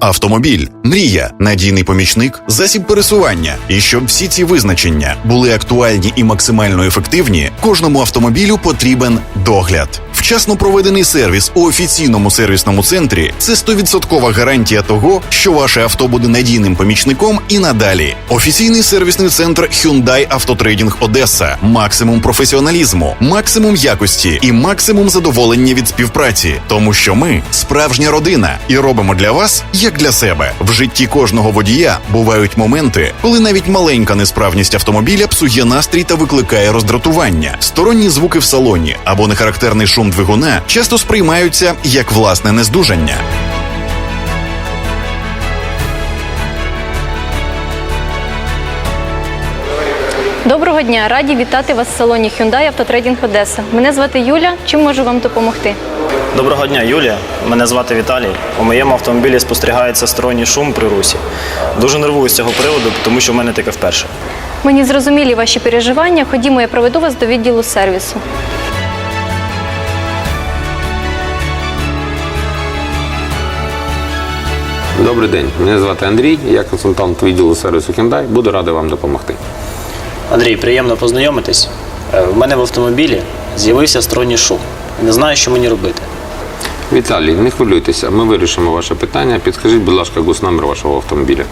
Автомобіль, мрія, надійний помічник, засіб пересування. І щоб всі ці визначення були актуальні і максимально ефективні, кожному автомобілю потрібен догляд. Вчасно проведений сервіс у офіційному сервісному центрі це 100% гарантія того, що ваше авто буде надійним помічником і надалі. Офіційний сервісний центр Hyundai Автотрейдинг Одеса. Максимум професіоналізму, максимум якості і максимум задоволення від співпраці, тому що ми справжня родина і робимо для вас як для себе. В житті кожного водія бувають моменти, коли навіть маленька несправність автомобіля псує настрій та викликає роздратування. Сторонні звуки в салоні або нехарактерний шум двигуна часто сприймаються як власне нездужання. Доброго дня, раді вітати вас в салоні Hyundai Автотрейдинг Одеса. Мене звати Юля. Чим можу вам допомогти? Доброго дня, Юлія. Мене звати Віталій. У моєму автомобілі спостерігається сторонній шум при русі. Дуже нервую з цього приводу, тому що в мене таке вперше. Мені зрозумілі ваші переживання. Ходімо, я проведу вас до відділу сервісу. Добрий день, мене звати Андрій, я консультант відділу сервісу Hyundai. Буду радий вам допомогти. Андрій, приємно познайомитись. Е, В мене в автомобілі з'явився сторонній шум. Не знаю, що мені робити. Віталій, не хвилюйтеся, ми вирішимо ваше питання. Підскажіть, будь ласка, госномер вашого автомобіля.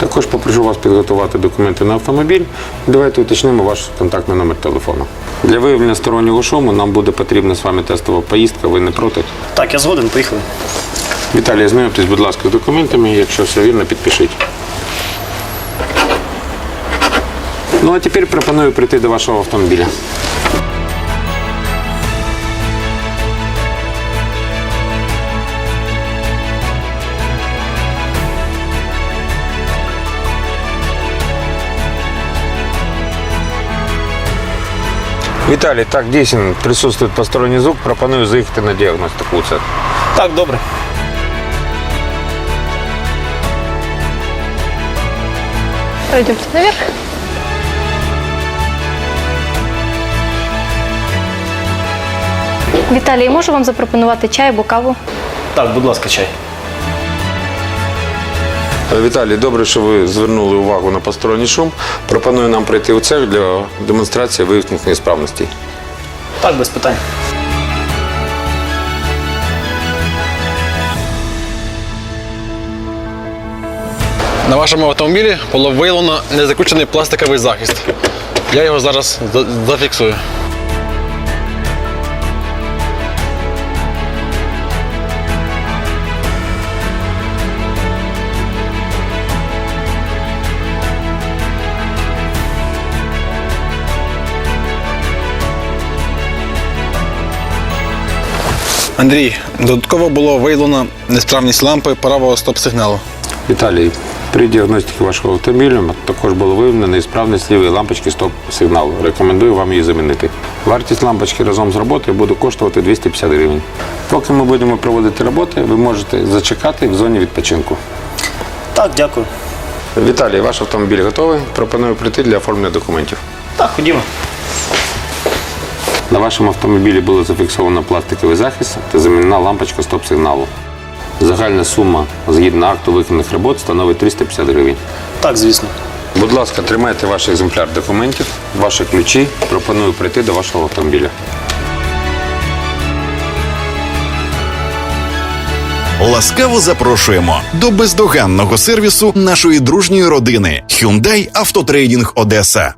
Також попрошу вас підготувати документи на автомобіль. Давайте уточнимо ваш контактний номер телефону. Для виявлення стороннього шуму нам буде потрібна з вами тестова поїздка. Ви не проти? Так, я згоден, поїхали. Віталій, знайомтесь, будь ласка, з документами. Якщо все вірно, підпишіть. Ну а тепер пропоную прийти до вашого автомобіля. Віталій, так дійсно присутствує посторонній звук. Пропоную заїхати на діагностику. Це Так, добре. Пройдемте наверх. Віталій, можу вам запропонувати чай або каву? Так, будь ласка, чай. Віталій, добре, що ви звернули увагу на посторонній шум. Пропоную нам прийти у цех для демонстрації виявлених несправностей. Так, без питань. На вашому автомобілі було виявлено незаключений пластиковий захист. Я його зараз за- зафіксую. Андрій, додатково було виявлено несправність лампи правого стоп-сигналу. Віталій, при діагностиці вашого автомобіля також було виявлено неісправність лівої лампочки стоп-сигналу. Рекомендую вам її замінити. Вартість лампочки разом з роботою буде коштувати 250 гривень. Поки ми будемо проводити роботи, ви можете зачекати в зоні відпочинку. Так, дякую. Віталій, ваш автомобіль готовий. Пропоную прийти для оформлення документів. Так, ходімо. На вашому автомобілі було зафіксовано пластиковий захист та замінена лампочка стоп-сигналу. Загальна сума згідно акту виконаних робот становить 350 гривень. Так, звісно. Будь ласка, тримайте ваш екземпляр документів, ваші ключі. Пропоную прийти до вашого автомобіля. Ласкаво запрошуємо до бездоганного сервісу нашої дружньої родини Hyundai Автотрейдинг Одеса.